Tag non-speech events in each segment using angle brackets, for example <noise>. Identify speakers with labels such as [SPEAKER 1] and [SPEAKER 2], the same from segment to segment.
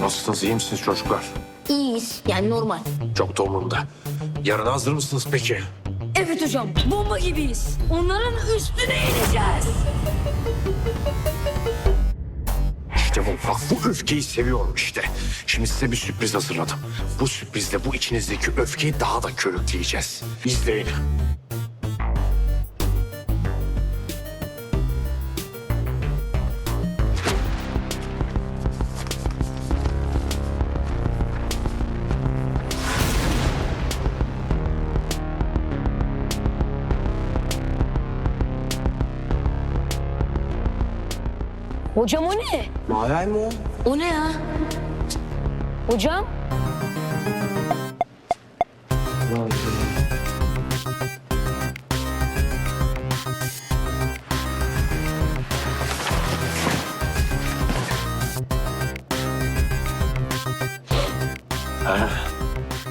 [SPEAKER 1] Nasılsınız iyi misiniz çocuklar?
[SPEAKER 2] İyiyiz. Yani normal.
[SPEAKER 1] Çok da umurumda. Yarın hazır mısınız peki?
[SPEAKER 3] Evet hocam bomba gibiyiz. Onların üstüne ineceğiz.
[SPEAKER 1] İşte bu. Bak bu öfkeyi seviyorum işte. Şimdi size bir sürpriz hazırladım. Bu sürprizle bu içinizdeki öfkeyi daha da körükleyeceğiz. İzleyin.
[SPEAKER 3] Hocam o ne?
[SPEAKER 1] Mavi ay mı o?
[SPEAKER 2] O ne ya?
[SPEAKER 3] Hocam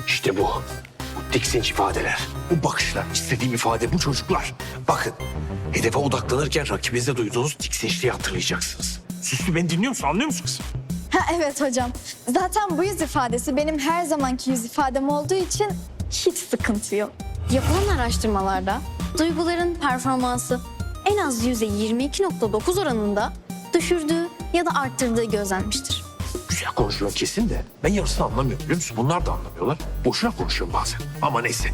[SPEAKER 1] İşte bu. Tiksinç ifadeler. Bu bakışlar. istediğim ifade bu çocuklar. Bakın. Hedefe odaklanırken rakibinize duyduğunuz tiksinçliği hatırlayacaksınız. Süslü beni dinliyor musun? Anlıyor musun kızım?
[SPEAKER 4] Ha, evet hocam. Zaten bu yüz ifadesi benim her zamanki yüz ifadem olduğu için hiç sıkıntı yok. Yapılan araştırmalarda duyguların performansı en az %22.9 oranında düşürdüğü ya da arttırdığı gözlenmiştir.
[SPEAKER 1] Güzel konuşuyor kesin de ben yarısını anlamıyorum biliyor musun? Bunlar da anlamıyorlar. Boşuna konuşuyorum bazen. Ama neyse.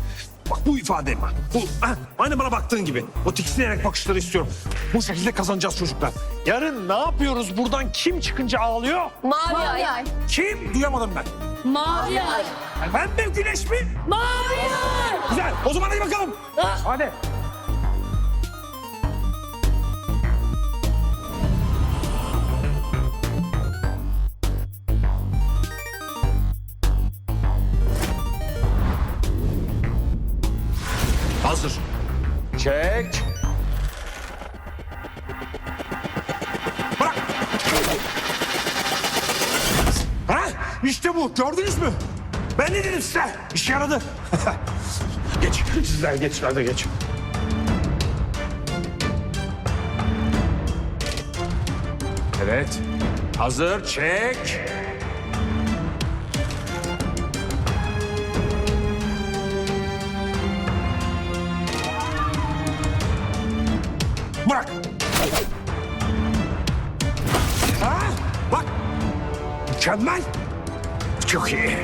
[SPEAKER 1] Bak bu ifade var. Bu, ha, aynı bana baktığın gibi. O tiksinerek bakışları istiyorum. Bu şekilde kazanacağız çocuklar. Yarın ne yapıyoruz? Buradan kim çıkınca ağlıyor?
[SPEAKER 3] mavi ay.
[SPEAKER 4] ay.
[SPEAKER 1] Kim? Duyamadım ben.
[SPEAKER 3] Mavi ay.
[SPEAKER 1] Ben mi güneş mi?
[SPEAKER 3] Mavi ay.
[SPEAKER 1] Güzel. O zaman hadi bakalım. Hadi. Hazır. Çek. Bırak. Ha? İşte bu. Gördünüz mü? Ben ne dedim size? İşe yaradı. <laughs> geç. Sizler geç. Hadi geç. Evet. Hazır. Çek. Bırak. Ha? Bak. Mükemmel. Çok iyi.